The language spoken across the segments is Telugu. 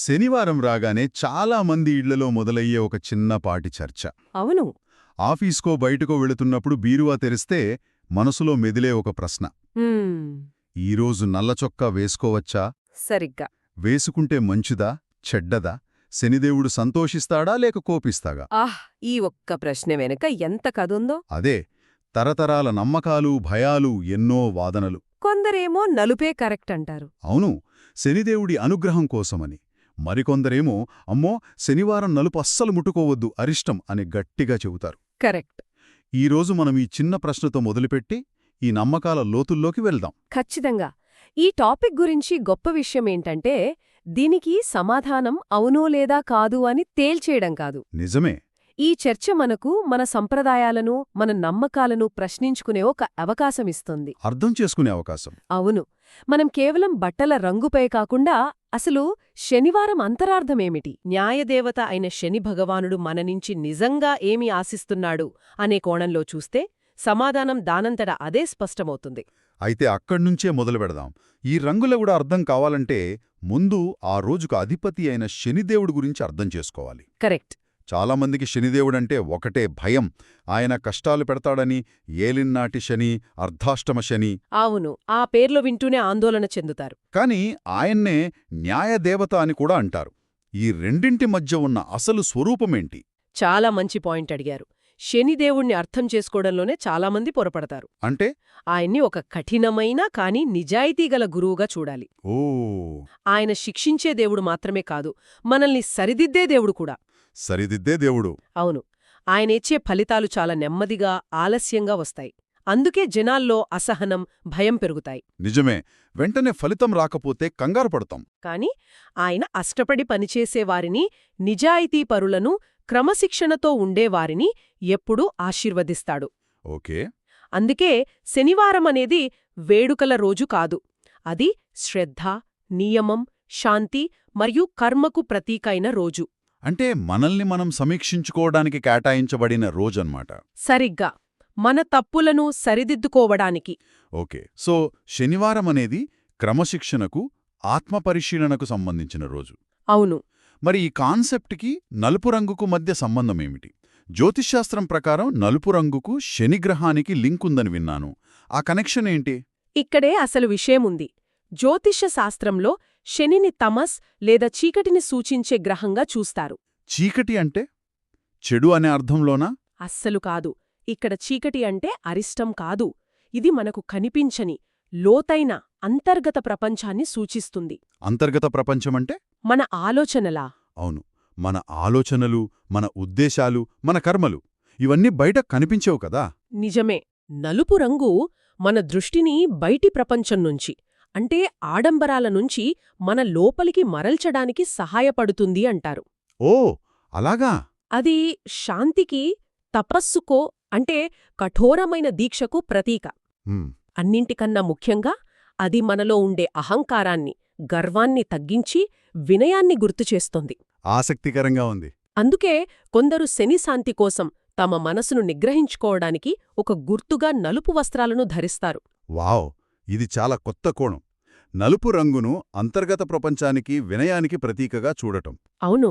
శనివారం రాగానే చాలా మంది ఇళ్ళలో మొదలయ్యే ఒక చిన్నపాటి చర్చ. అవును. ఆఫీస్కో బయటకో వెళుతున్నప్పుడు బీరువా తెరిస్తే మనసులో మెదిలే ఒక ప్రశ్న. ఈరోజు నల్లచొక్కా వేసుకోవచ్చా? సరిగ్గా. వేసుకుంటే మంచిదా? చెడ్డదా? శనిదేవుడు సంతోషిస్తాడా లేక కోపిస్తాగా? ఆహ్ ఈ ఒక్క ప్రశ్న వెనుక ఎంత కదుందో? అదే తరతరాల నమ్మకాలు భయాలు ఎన్నో వాదనలు. కొందరేమో నలుపే కరెక్ట్ అంటారు. అవును శనిదేవుడి అనుగ్రహం కోసమని. మరికొందరేమో అమ్మో శనివారం నలుపు అస్సలు ముట్టుకోవద్దు అరిష్టం అని గట్టిగా చెబుతారు. కరెక్ట్. ఈరోజు మనం ఈ చిన్న ప్రశ్నతో మొదలుపెట్టి ఈ నమ్మకాల లోతుల్లోకి వెళ్దాం. ఖచ్చితంగా. ఈ టాపిక్ గురించి గొప్ప విషయం ఏంటంటే దీనికి సమాధానం అవునో లేదా కాదు అని తేల్చేయడం కాదు. నిజమే. ఈ చర్చ మనకు మన సంప్రదాయాలను మన నమ్మకాలను ప్రశ్నించుకునే ఒక అవకాశమిస్తుంది. అర్థం చేసుకునే అవకాశం. అవును. మనం కేవలం బట్టల రంగుపై కాకుండా అసలు శనివారం అంతరార్థమేమిటి? న్యాయదేవత అయిన శని భగవానుడు మన నుంచి నిజంగా ఏమి ఆశిస్తున్నాడు అనే కోణంలో చూస్తే సమాధానం దానంతట అదే స్పష్టమవుతుంది. అయితే అక్కడ్నుంచే మొదలు పెడదాం. ఈ రంగుల కూడా అర్థం కావాలంటే ముందు ఆ రోజుకు అధిపతి అయిన శనిదేవుడి గురించి అర్థం చేసుకోవాలి. కరెక్ట్. చాలామందికి శనిదేవుడంటే ఒకటే భయం. ఆయన కష్టాలు పెడతాడని ఏలిన్నాటి శని అర్ధాష్టమ శని. అవును ఆ పేర్లు వింటూనే ఆందోళన చెందుతారు. కాని ఆయన్నే న్యాయదేవత అని కూడా అంటారు. ఈ రెండింటి మధ్య ఉన్న అసలు స్వరూపమేంటి? చాలా మంచి పాయింట్ అడిగారు. శనిదేవుణ్ణి అర్థం చేసుకోవడంలోనే చాలామంది పొరపడతారు. అంటే? ఆయన్ని ఒక కఠినమైన కాని నిజాయితీగల గురువుగా చూడాలి. ఓ. ఆయన శిక్షించే దేవుడు మాత్రమే కాదు మనల్ని సరిదిద్దే దేవుడు కూడా. సరిదిద్దే దేవుడు. అవును. ఆయనిచ్చే ఫలితాలు చాలా నెమ్మదిగా ఆలస్యంగా వస్తాయి. అందుకే జనాల్లో అసహనం భయం పెరుగుతాయి. నిజమే. వెంటనే ఫలితం రాకపోతే కంగారు పడతాం. కాని ఆయన అష్టపడి పనిచేసేవారిని నిజాయితీపరులను క్రమశిక్షణతో ఉండేవారిని ఎప్పుడూ ఆశీర్వదిస్తాడు. ఓకే. అందుకే శనివారం అనేది వేడుకల రోజు కాదు. అది శ్రద్ధ నియమం శాంతి మరియు కర్మకు ప్రతీకైన రోజు. అంటే మనల్ని మనం సమీక్షించుకోవడానికి కేటాయించబడిన రోజన్నమాట. సరిగ్గా. మన తప్పులను సరిదిద్దుకోవడానికి. ఓకే. సో శనివారం అనేది క్రమశిక్షణకు ఆత్మపరిశీలనకు సంబంధించిన రోజు. అవును. మరి ఈ కాన్సెప్ట్కి నలుపు రంగుకు మధ్య సంబంధమేమిటి జ్యోతిష్శాస్త్రం ప్రకారం నలుపు రంగుకు శనిగ్రహానికి లింక్ ఉందని విన్నాను. ఆ కనెక్షన్ ఏంటి? ఇక్కడే అసలు విషయముంది జ్యోతిష్య శాస్త్రంలో శనిని తమస్ లేదా చీకటిని సూచించే గ్రహంగా చూస్తారు. చీకటి అంటే చెడు అనే అర్థంలోనా? అస్సలు కాదు. ఇక్కడ చీకటి అంటే అరిష్టం కాదు. ఇది మనకు కనిపించని లోతైన అంతర్గత ప్రపంచాన్ని సూచిస్తుంది. అంతర్గత ప్రపంచమంటే మన ఆలోచనలా? అవును. మన ఆలోచనలు మన ఉద్దేశాలు మన కర్మలు ఇవన్నీ బయట కనిపించేవు కదా? నిజమే. నలుపు రంగు మన దృష్టిని బయటి ప్రపంచం నుంచి అంటే ఆడంబరాల నుంచి మన లోపలికి మరల్చడానికి సహాయపడుతుంది అంటారు. ఓ అలాగా? అది శాంతికి తపస్సుకో అంటే కఠోరమైన దీక్షకు ప్రతీక. అన్నింటికన్నా ముఖ్యంగా అది మనలో ఉండే అహంకారాన్ని గర్వాన్ని తగ్గించి వినయాన్ని గుర్తుచేస్తోంది ఆసక్తికరంగా ఉంది. అందుకే కొందరు శనిశాంతి కోసం తమ మనసును నిగ్రహించుకోవడానికి ఒక గుర్తుగా నలుపు వస్త్రాలను ధరిస్తారు. వావ్! ఇది చాలా కొత్త కోణం. నలుపు రంగును అంతర్గత ప్రపంచానికి వినయానికి ప్రతీకగా చూడటం. అవును.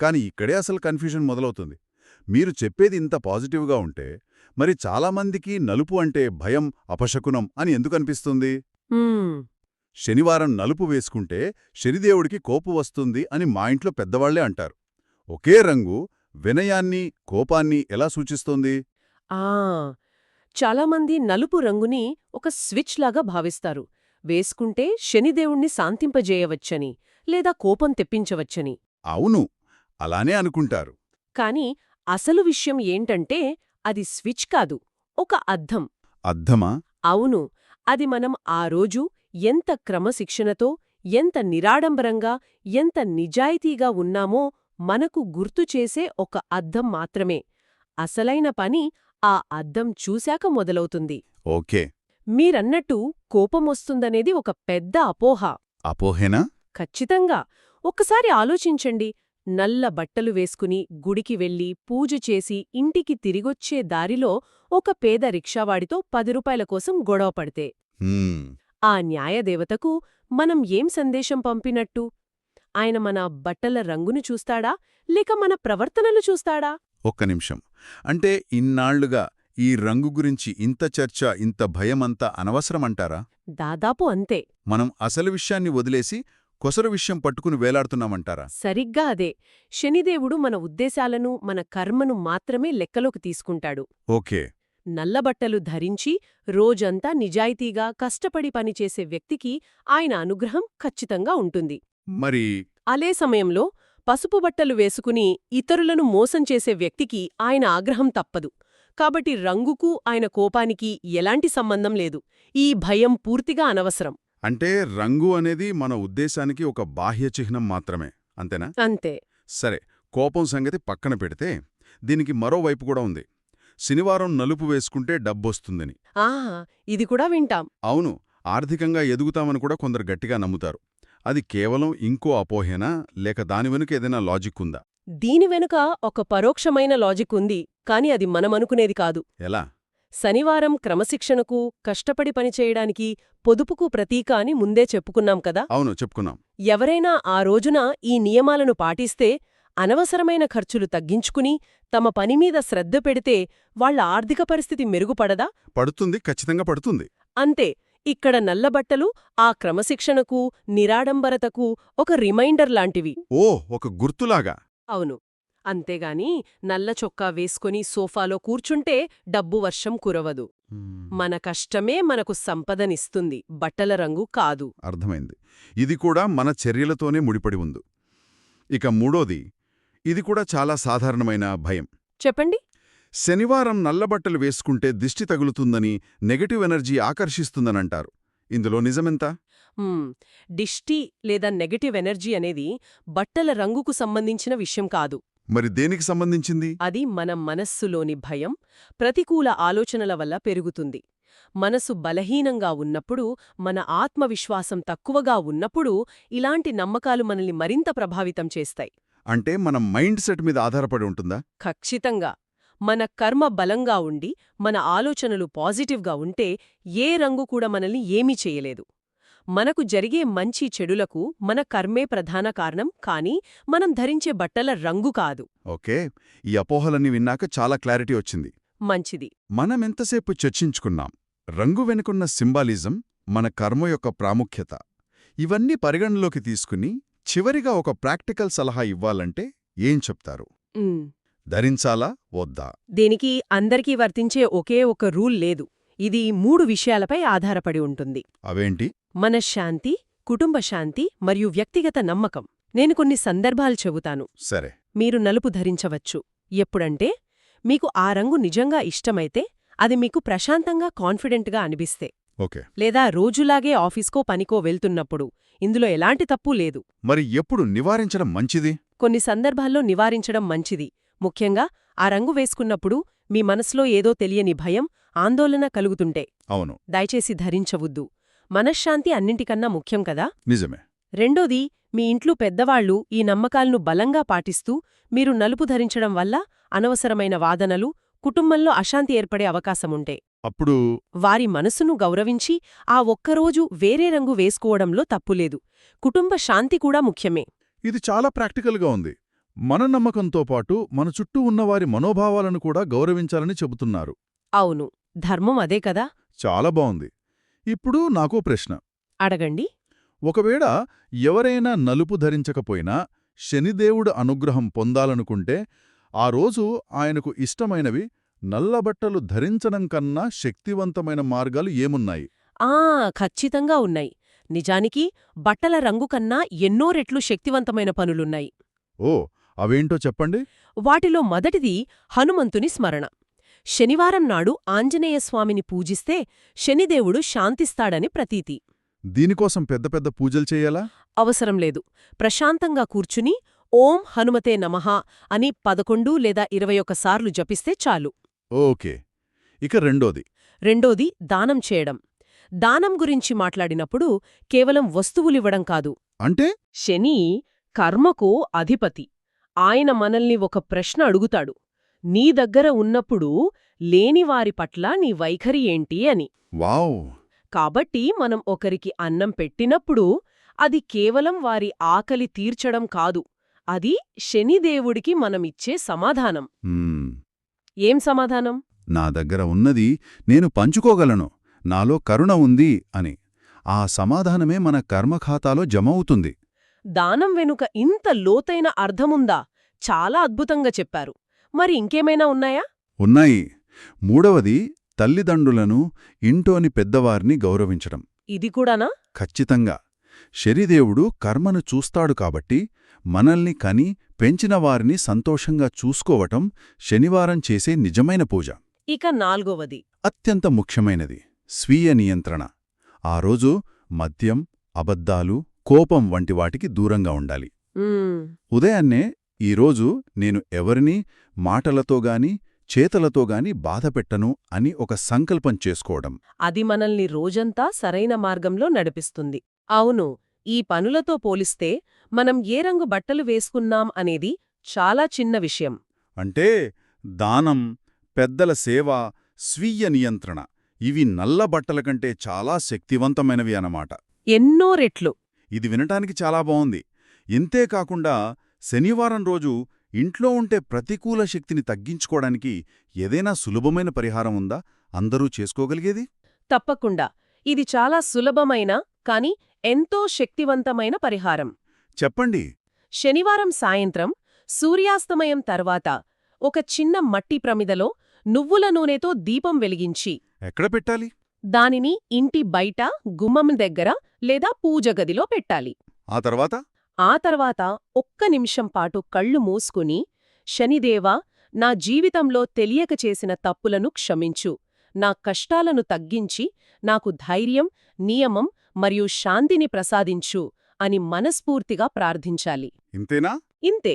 కాని ఇక్కడే అసలు కన్ఫ్యూజన్ మొదలవుతుంది. మీరు చెప్పేది ఇంత పాజిటివ్గా ఉంటే మరి చాలామందికి నలుపు అంటే భయం అపశకునం అని ఎందుకు అనిపిస్తుంది? శనివారం నలుపు వేసుకుంటే శనిదేవుడికి కోపు వస్తుంది అని మా ఇంట్లో పెద్దవాళ్ళే అంటారు. ఒకే రంగు వినయాన్ని కోపాన్ని ఎలా సూచిస్తోంది? ఆ! చాలామంది నలుపు రంగుని ఒక స్విచ్ లాగా భావిస్తారు. వేసుకుంటే శనిదేవుణ్ణి శాంతింపజేయవచ్చని లేదా కోపం తెప్పించవచ్చని. అవును అలానే అనుకుంటారు. కాని అసలు విషయం ఏంటంటే అది స్విచ్ కాదు ఒక అద్దం. అర్థమా అవును అది మనం ఆ రోజు ఎంత క్రమశిక్షణతో ఎంత నిరాడంబరంగా ఎంత నిజాయితీగా ఉన్నామో మనకు గుర్తు చేసే ఒక అద్దం మాత్రమే. అసలైన పని ఆ అద్దం చూశాక మొదలవుతుంది. ఓకే. మీరన్నట్టు కోపమొస్తుందనేది ఒక పెద్ద అపోహ. అపోహేనా? ఖచ్చితంగా. ఒక్కసారి ఆలోచించండి. నల్ల బట్టలు వేసుకుని గుడికి వెళ్ళి పూజ చేసి ఇంటికి తిరిగొచ్చే దారిలో ఒక పేద రిక్షావాడితో పది రూపాయల కోసం గొడవ పడితే. ఆ న్యాయదేవతకు మనం ఏం సందేశం పంపినట్టు? ఆయన మన బట్టల రంగును చూస్తాడా? లేక మన ప్రవర్తనలు చూస్తాడా? ఒక్క నిమిషం. అంటే ఇన్నాళ్ళుగా ఈ రంగు గురించి ఇంత చర్చ ఇంత భయమంతా అనవసరమంటారా? దాదాపు అంతే. మనం అసలు విషయాన్ని వదిలేసి కొసరు విషయం పట్టుకుని వేలాడుతున్నామంటారా? సరిగ్గా అదే. శనిదేవుడు మన ఉద్దేశాలను మన కర్మను మాత్రమే లెక్కలోకి తీసుకుంటాడు. ఓకే. నల్లబట్టలు ధరించి రోజంతా నిజాయితీగా కష్టపడి పనిచేసే వ్యక్తికి ఆయన అనుగ్రహం ఖచ్చితంగా ఉంటుంది. మరి అలే సమయంలో పసుపు బట్టలు వేసుకుని ఇతరులను మోసం చేసే వ్యక్తికి ఆయన ఆగ్రహం తప్పదు. కాబట్టి రంగుకు ఆయన కోపానికి ఎలాంటి సంబంధం లేదు. ఈ భయం పూర్తిగా అనవసరం. అంటే రంగు అనేది మన ఉద్దేశానికి ఒక బాహ్య చిహ్నం మాత్రమే అంతేనా? అంతే. సరే కోపం సంగతి పక్కన పెడితే దీనికి మరోవైపు కూడా ఉంది. శనివారం నలుపు వేసుకుంటే డబ్బొస్తుందని. ఇది కూడా వింటాం. అవును ఆర్థికంగా ఎదుగుతామని కూడా కొందరు గట్టిగా నమ్ముతారు. అది కేవలం ఇంకో అపోహేనా? లేక దాని వెనుక ఏదైనా లాజిక్ ఉందా? దీని వెనుక ఒక పరోక్షమైన లాజిక్ ఉంది కాని అది మనమనుకునేది కాదు. ఎలా? శనివారం క్రమశిక్షణకు కష్టపడి పనిచేయడానికి పొదుపుకు ప్రతీక అని ముందే చెప్పుకున్నాం కదా? అవును చెప్పుకున్నాం. ఎవరైనా ఆ రోజున ఈ నియమాలను పాటిస్తే అనవసరమైన ఖర్చులు తగ్గించుకుని తమ పనిమీద శ్రద్ధ పెడితే వాళ్ళ ఆర్థిక పరిస్థితి మెరుగుపడదా? పడుతుంది ఖచ్చితంగా పడుతుంది. అంతే. ఇక్కడ నల్లబట్టలు ఆ క్రమశిక్షణకు నిరాడంబరతకు ఒక రిమైండర్ లాంటివి. ఓ ఒక గుర్తులాగా. అవును. అంతేగాని నల్ల చొక్కా వేసుకొని సోఫాలో కూర్చుంటే డబ్బు వర్షం కురవదు. మన కష్టమే మనకు సంపదనిస్తుంది. బట్టల రంగు కాదు. అర్థమైంది. ఇది కూడా మన చర్యలతోనే ముడిపడి ఉంది. ఇక మూడోది ఇది కూడా చాలా సాధారణమైన భయం. చెప్పండి. శనివారం నల్లబట్టలు వేసుకుంటే దిష్టి తగులుతుందని నెగటివ్ ఎనర్జీ ఆకర్షిస్తుందనంటారు. ఇందులో నిజమెంత? డిష్టి లేదా నెగటివ్ ఎనర్జీ అనేది బట్టల రంగుకు సంబంధించిన విషయం కాదు. మరి దేనికి సంబంధించింది? అది మన మనస్సులోని భయం ప్రతికూల ఆలోచనల వల్ల పెరుగుతుంది. మనసు బలహీనంగా ఉన్నప్పుడు మన ఆత్మవిశ్వాసం తక్కువగా ఉన్నప్పుడు ఇలాంటి నమ్మకాలు మనల్ని మరింత ప్రభావితం చేస్తాయి. అంటే మన మైండ్ సెట్ మీద ఆధారపడి ఉంటుందా? ఖచ్చితంగా. మన కర్మ బలంగా ఉండి మన ఆలోచనలు పాజిటివ్గా ఉంటే ఏ రంగు కూడా మనల్ని ఏమీ చేయలేదు. మనకు జరిగే మంచి చెడులకు మన కర్మే ప్రధాన కారణం కానీ మనం ధరించే బట్టల రంగు కాదు. ఓకే ఈ అపోహలన్నీ విన్నాక చాలా క్లారిటీ వచ్చింది. మంచిది. మనమెంతసేపు చర్చించుకున్నాం? రంగు వెనుకున్న సింబాలిజం మన కర్మ యొక్క ప్రాముఖ్యత. ఇవన్నీ పరిగణలోకి తీసుకుని చివరిగా ఒక ప్రాక్టికల్ సలహా ఇవ్వాలంటే ఏం చెప్తారు. ధరించాలా? వద్దా? దీనికి అందరికీ వర్తించే ఒకే ఒక రూల్ లేదు. ఇది మూడు విషయాలపై ఆధారపడి ఉంటుంది. అవేంటి? మనశ్శాంతి కుటుంబ శాంతి మరియు వ్యక్తిగత నమ్మకం. నేను కొన్ని సందర్భాలు చెబుతాను. సరే. మీరు నలుపు ధరించవచ్చు. ఎప్పుడంటే మీకు ఆ రంగు నిజంగా ఇష్టమైతే అది మీకు ప్రశాంతంగా కాన్ఫిడెంట్గా అనిపిస్తే. ఓకే. లేదా రోజులాగే ఆఫీస్కో పనికో వెళ్తున్నప్పుడు ఇందులో ఎలాంటి తప్పు లేదు. మరి ఎప్పుడు నివారించడం మంచిది? కొన్ని సందర్భాల్లో నివారించడం మంచిది. ముఖ్యంగా ఆ రంగు వేసుకున్నప్పుడు మీ మనసులో ఏదో తెలియని భయం ఆందోళన కలుగుతుంటే. అవును. దయచేసి ధరించవద్దు. మనశ్శాంతి అన్నింటికన్నా ముఖ్యం కదా? నిజమే. రెండోది మీ ఇంట్లో పెద్దవాళ్ళు ఈ నమ్మకాలను బలంగా పాటిస్తూ మీరు నలుపు ధరించడం వల్ల అనవసరమైన వాదనలు కుటుంబంలో అశాంతి ఏర్పడే అవకాశముంటే. అప్పుడు? వారి మనసును గౌరవించి ఆ ఒక్కరోజు వేరే రంగు వేసుకోవడంలో తప్పులేదు. కుటుంబ శాంతి కూడా ముఖ్యమే. ఇది చాలా ప్రాక్టికల్గా ఉంది. మన నమ్మకంతో పాటు మన చుట్టూ ఉన్నవారి మనోభావాలను కూడా గౌరవించాలని చెబుతున్నారు. అవును ధర్మం అదే కదా? చాలా బావుంది. ఇప్పుడు నాకో ప్రశ్న. అడగండి. ఒకవేళ ఎవరైనా నలుపు ధరించకపోయినా శనిదేవుడు అనుగ్రహం పొందాలనుకుంటే ఆ రోజు ఆయనకు ఇష్టమైనవి నల్లబట్టలు ధరించడం కన్నా శక్తివంతమైన మార్గాలు ఏమున్నాయి? ఆ ఖచ్చితంగా ఉన్నాయి. నిజానికి బట్టల రంగు కన్నా ఎన్నో రెట్లు శక్తివంతమైన పనులున్నాయి. ఓ అవేంటో చెప్పండి. వాటిలో మొదటిది హనుమంతుని స్మరణ. శనివారం నాడు ఆంజనేయస్వామిని పూజిస్తే శనిదేవుడు శాంతిస్తాడని ప్రతీతి. దీనికోసం పెద్ద పెద్ద పూజలు చెయ్యాలా అవసరం లేదు. ప్రశాంతంగా కూర్చుని ఓం హనుమతే నమః అని పదకొండు లేదా ఇరవై సార్లు జపిస్తే చాలు. ఓకే. ఇక రెండోది. రెండోది దానం చేయడం. దానం గురించి మాట్లాడినప్పుడు కేవలం వస్తువులివ్వడం కాదు. అంటే? శని కర్మకు అధిపతి. ఆయన మనల్ని ఒక ప్రశ్న అడుగుతాడు. నీ దగ్గర ఉన్నప్పుడు లేనివారి పట్ల నీ వైఖరి ఏంటి అని. వావ్! కాబట్టి మనం ఒకరికి అన్నం పెట్టినప్పుడు అది కేవలం వారి ఆకలి తీర్చడం కాదు. అది శనిదేవుడికి మనమిచ్చే సమాధానం. ఏం సమాధానం? నా దగ్గర ఉన్నది నేను పంచుకోగలను. నాలో కరుణ ఉంది అని. ఆ సమాధానమే మన కర్మఖాతాలో జమ అవుతుంది దానం వెనుక ఇంత లోతైన అర్థముందా? చాలా అద్భుతంగా చెప్పారు. మరి ఇంకేమైనా ఉన్నాయా? ఉన్నాయి. మూడవది తల్లిదండ్రులను ఇంటోని పెద్దవారిని గౌరవించడం. ఇది కూడానా? ఖచ్చితంగా. శనిదేవుడు కర్మను చూస్తాడు కాబట్టి మనల్ని కని పెంచిన వారిని సంతోషంగా చూసుకోవటం శనివారం చేసే నిజమైన పూజ. ఇక నాల్గవది. అత్యంత ముఖ్యమైనది స్వీయ నియంత్రణ. ఆ రోజు మద్యం అబద్ధాలు కోపం వంటి వాటికి దూరంగా ఉండాలి. ఉదయాన్నే ఈరోజు నేను ఎవరినీ మాటలతో గాని చేతలతో గాని బాధపెట్టను అని ఒక సంకల్పం చేసుకోవడం. అది మనల్ని రోజంతా సరైన మార్గంలో నడిపిస్తుంది. అవును ఈ పనులతో పోలిస్తే మనం ఏ రంగు బట్టలు వేసుకున్నాం అనేది చాలా చిన్న విషయం. అంటే దానం పెద్దల సేవ స్వీయ నియంత్రణ ఇవి నల్ల బట్టల కంటే చాలా శక్తివంతమైనవి అన్నమాట. ఎన్నో రెట్లు. ఇది వినటానికి చాలా బావుంది. ఇంతేకాకుండా శనివారం రోజు ఇంట్లో ఉంటే ప్రతికూల శక్తిని తగ్గించుకోవడానికి ఏదైనా సులభమైన పరిహారం ఉందా? అందరూ చేసుకోగలిగేది? తప్పకుండా. ఇది చాలా సులభమైన కాని ఎంతో శక్తివంతమైన పరిహారం. చెప్పండి. శనివారం సాయంత్రం సూర్యాస్తమయం తర్వాత ఒక చిన్న మట్టి ప్రమిదలో నువ్వుల నూనెతో దీపం వెలిగించి ఎక్కడ పెట్టాలి? దానిని ఇంటి బయట గుమ్మం దగ్గర లేదా పూజ గదిలో పెట్టాలి. ఆ తర్వాత? ఆ తర్వాత ఒక్క నిమిషం పాటు కళ్ళు మూసుకుని శనిదేవా నా జీవితంలో తెలియక చేసిన తప్పులను క్షమించు. నా కష్టాలను తగ్గించి నాకు ధైర్యం నియమం మరియు శాంతిని ప్రసాదించు అని మనస్ఫూర్తిగా ప్రార్థించాలి. ఇంతేనా? ఇంతే.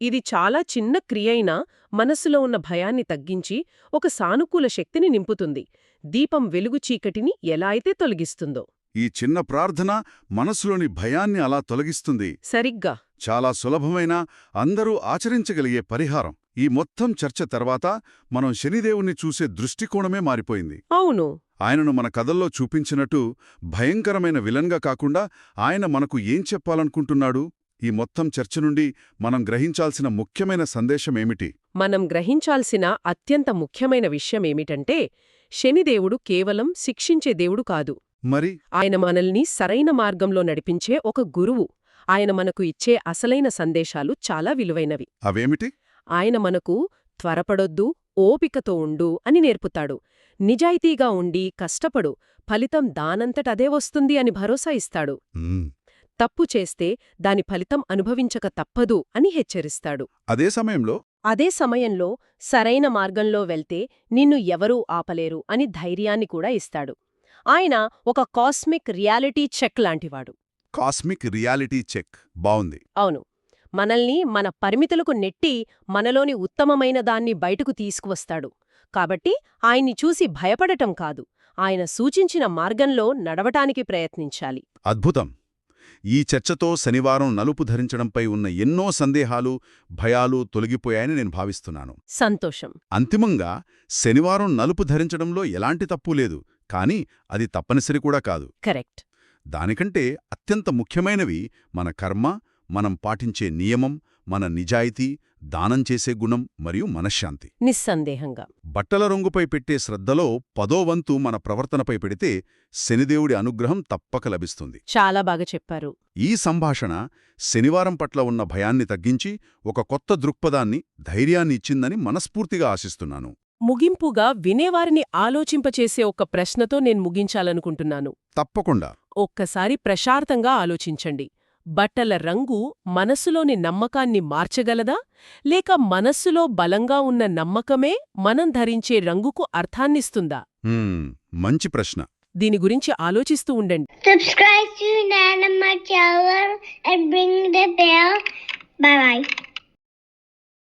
ఇది చాలా చిన్న క్రియైనా మనసులో ఉన్న భయాన్ని తగ్గించి ఒక సానుకూల శక్తిని నింపుతుంది. దీపం వెలుగు చీకటిని ఎలా అయితే తొలగిస్తుందో. ఈ చిన్న ప్రార్థన మనసులోని భయాన్ని అలా తొలగిస్తుంది. సరిగ్గా. చాలా సులభమైన అందరూ ఆచరించగలిగే పరిహారం. ఈ మొత్తం చర్చ తర్వాత మనం శనిదేవుణ్ణి చూసే దృష్టికోణమే మారిపోయింది. అవును. ఆయనను మన కథల్లో చూపించినట్టు భయంకరమైన విలన్గా కాకుండా ఆయన మనకు ఏం చెప్పాలనుకుంటున్నాడు? ఈ మొత్తం చర్చ నుండి మనం గ్రహించాల్సిన ముఖ్యమైన సందేశమేమిటి? మనం గ్రహించాల్సిన అత్యంత ముఖ్యమైన విషయమేమిటంటే శనిదేవుడు కేవలం శిక్షించే దేవుడు కాదు. మరి? ఆయన మనల్ని సరైన మార్గంలో నడిపించే ఒక గురువు. ఆయన మనకు ఇచ్చే అసలైన సందేశాలు చాలా విలువైనవి. అవేమిటి? ఆయన మనకు త్వరపడొద్దు ఓపికతో ఉండు అని నేర్పుతాడు. నిజాయితీగా ఉండి కష్టపడు ఫలితం దానంతటదే వస్తుంది అని భరోసా ఇస్తాడు. తప్పు చేస్తే దాని ఫలితం అనుభవించక తప్పదు అని హెచ్చరిస్తాడు. అదే సమయంలో అదే సమయంలో సరైన మార్గంలో వెళ్తే నిన్ను ఎవరూ ఆపలేరు అని ధైర్యాన్ని కూడా ఇస్తాడు. ఆయన ఒక కాస్మిక్ రియాలిటీ చెక్ లాంటివాడు. Cosmic reality check. బావుంది. అవును. మనల్ని మన పరిమితులకు నెట్టి మనలోని ఉత్తమమైన దాన్ని బయటకు తీసుకువస్తాడు. కాబట్టి ఆయన్ని చూసి భయపడటం కాదు. ఆయన సూచించిన మార్గంలో నడవటానికి ప్రయత్నించాలి. అద్భుతం. ఈ చర్చతో శనివారం నలుపు ధరించడంపై ఉన్న ఎన్నో సందేహాలు భయాలు తొలగిపోయాయని నేను భావిస్తున్నాను. సంతోషం. అంతిమంగా శనివారం నలుపు ధరించడంలో ఎలాంటి తప్పు లేదు కానీ అది తప్పనిసరి కూడా కాదు. కరెక్ట్. దానికంటే అత్యంత ముఖ్యమైనవి మన కర్మ మనం పాటించే నియమం మన నిజాయితీ దానం చేసే గుణం మరియు మనశ్శాంతి. నిస్సందేహంగా. బట్టల రంగుపై పెట్టే శ్రద్ధలో పదో వంతు మన ప్రవర్తనపై పెడితే శనిదేవుడి అనుగ్రహం తప్పక లభిస్తుంది. చాలా బాగా చెప్పారు. ఈ సంభాషణ శనివారం పట్ల ఉన్న భయాన్ని తగ్గించి ఒక కొత్త దృక్పథాన్ని ధైర్యాన్ని ఇచ్చిందని మనస్ఫూర్తిగా ఆశిస్తున్నాను. ముగింపుగా వినేవారిని ఆలోచింపచేసే ఒక ప్రశ్నతో నేను ముగించాలనుకుంటున్నాను. తప్పకుండా. ఒక్కసారి ప్రశాంతంగా ఆలోచించండి. బట్టల రంగు మనసులోని నమ్మకాన్ని మార్చగలదా లేక మనస్సులో బలంగా ఉన్న నమ్మకమే మనం ధరించే రంగుకు అర్థాన్నిస్తుందా హ్మ్, మంచి ప్రశ్న దీని గురించి ఆలోచిస్తూ ఉండండి Subscribe to Nana channel and ring the bell. Bye bye.